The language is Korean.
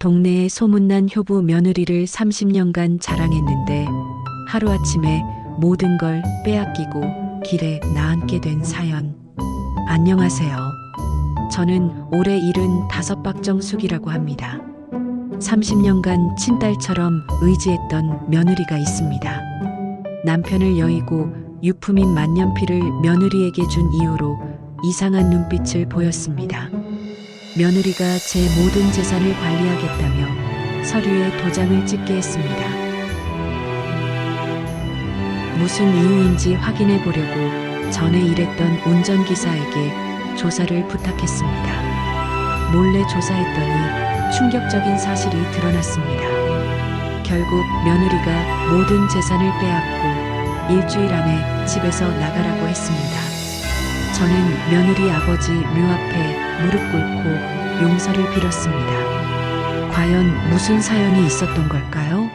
동네에 소문난 효부 며느리를 30년간 자랑했는데 하루아침에 모든 걸 빼앗기고 길에 나앉게 된 사연. 안녕하세요. 저는 올해 일은 다섯 박정숙이라고 합니다. 30년간 친딸처럼 의지했던 며느리가 있습니다. 남편을 여의고 유품인 만년필을 며느리에게 준 이유로 이상한 눈빛을 보였습니다. 며느리가 제 모든 재산을 관리하겠다며 서류에 도장을 찍게 했습니다. 무슨 이유인지 확인해 보려고 전에 일했던 운전기사에게 조사를 부탁했습니다. 몰래 조사했더니 충격적인 사실이 드러났습니다. 결국 며느리가 모든 재산을 빼앗고 일주일 안에 집에서 나가라고 했습니다. 저는 며느리 아버지 묘 앞에 무릎 꿇고 용서를 빌었습니다. 과연 무슨 사연이 있었던 걸까요?